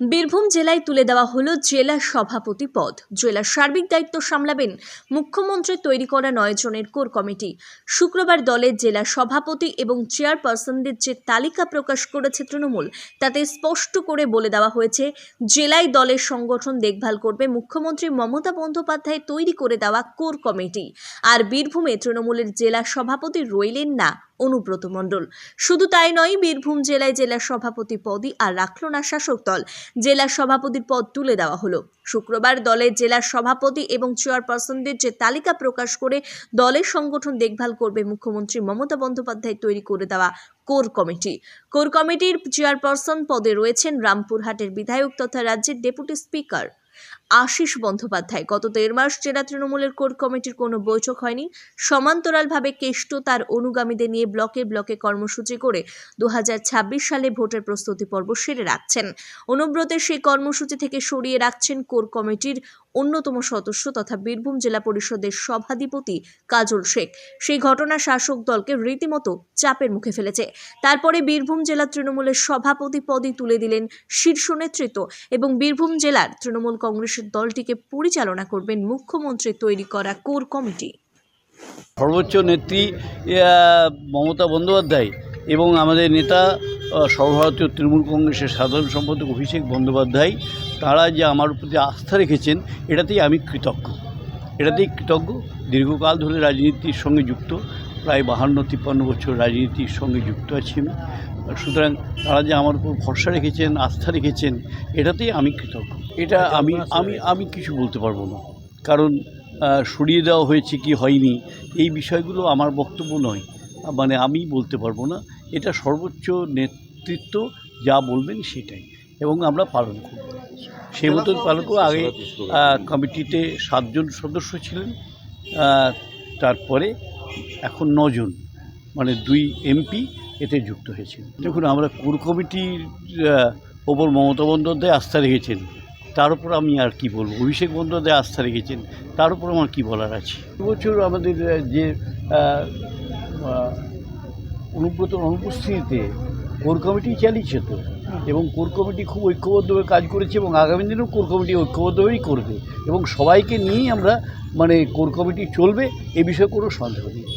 বীরভূম জেলায় তুলে দেওয়া হলো জেলা সভাপতি পদ। জেলার সার্বিক দায়িত্ব সামলাবেন মুখ্যমন্ত্রীর তৈরি করা নয় জনের কোর কমিটি। শুক্রবার দলের জেলা সভাপতি এবং চেয়ারপারসনদের যে তালিকা প্রকাশ করেছে তৃণমূল, তাতে স্পষ্ট করে বলে দেওয়া হয়েছে, জেলায় দলের সংগঠন দেখভাল করবে মুখ্যমন্ত্রী মমতা বন্দ্যোপাধ্যায় তৈরি করে দেওয়া কোর কমিটি। আর বীরভূমে তৃণমূলের জেলা সভাপতি রইলেন না। অনুব্রত মণ্ডল। শুধু তাই নয়, বীরভূম জেলায় জেলা সভাপতি পদই আর রাখল না শাসক দল। জেলা সভাপতির পদ তুলে দেওয়া হলো। শুক্রবার দলের জেলা সভাপতি এবং চেয়ারপারসনদের যে তালিকা প্রকাশ করে দলের সংগঠন দেখভাল করবে মুখ্যমন্ত্রী মমতা বন্দ্যোপাধ্যায় তৈরি করে দেওয়া কোর কমিটি। কোর কমিটির চেয়ারপারসন পদে রয়েছেন রামপুরহাটের বিধায়ক তথা রাজ্যের ডেপুটি স্পিকার। আশিস বন্দ্যোপাধ্যায়। গত দেড় মাস জেলা তৃণমূলের কোর কমিটির কোনো বৈঠক হয়নি। সমান্তরালভাবে কেষ্ট তার অনুগামীদের নিয়ে ব্লকে ব্লকে কর্মসূচি করে দু হাজার ছাব্বিশ সালে ভোটের প্রস্তুতি পর্ব সেরে রাখছেন। অনুব্রতের সেই কর্মসূচি থেকে সরিয়ে রাখছেন কোর কমিটির অন্যতম সদস্য তথা বীরভূম জেলা পরিষদের সভাধিপতি কাজল শেখ। সেই ঘটনা শাসক দলকে রীতিমতো চাপের মুখে ফেলেছে। তারপরে বীরভূম জেলা তৃণমূলের সভাপতি পদই তুলে দিলেন শীর্ষ নেতৃত্ব এবং বীরভূম জেলার তৃণমূল কংগ্রেসের দলটিকে পরিচালনা করবেন মুখ্যমন্ত্রী তৈরি করা কোর কমিটি। সর্বোচ্চ নেত্রী মমতা বন্দ্যোপাধ্যায় এবং আমাদের নেতা সর্বভারতীয় তৃণমূল কংগ্রেসের সাধারণ সম্পাদক অভিষেক বন্দ্যোপাধ্যায়, তারা যে আমার প্রতি আস্থা রেখেছেন, এটাতেই আমি কৃতজ্ঞ। এটাতেই কৃতজ্ঞ। দীর্ঘকাল ধরে রাজনীতির সঙ্গে যুক্ত। প্রায় বাহান্ন তিপ্পান্ন বছর রাজনীতির সঙ্গে যুক্ত আছি আমি। সুতরাং তারা যে আমার উপর ভরসা রেখেছেন আস্থা রেখেছেন এটাতেই আমি কৃতজ্ঞ। এটা আমি আমি আমি কিছু বলতে পারব না। কারণ সরিয়ে দেওয়া হয়েছে কি হয়নি এই বিষয়গুলো আমার বক্তব্য নয়। মানে আমি বলতে পারব না। এটা সর্বোচ্চ নেতৃত্ব যা বলবেন সেটাই। এবং আমরা পালন করব। সেই মতন পালন করব। আগে কমিটিতে সাতজন সদস্য ছিলেন। তারপরে এখন নজন মানে দুই এমপি এতে যুক্ত হয়েছেন। দেখুন, আমরা কোর কমিটির ওপর মমতা বন্দ্যোপাধ্যায় আস্থা রেখেছেন। তার উপর আমি আর কি বলব? অভিষেক বন্দ্যোপাধ্যায় আস্থা রেখেছেন। তার উপর আমার কি বলার আছে? বছর আমাদের যে অনুব্রত অনুপস্থিতিতে কোর কমিটি চালিয়েছে তো। এবং কোর কমিটি খুব ঐক্যবদ্ধভাবে কাজ করেছে এবং আগামী দিনেও কোর কমিটি ঐক্যবদ্ধভাবেই করবে এবং সবাইকে নিয়েই আমরা মানে কোর কমিটি চলবে, এ বিষয়ে কোনো সন্দেহ নেই।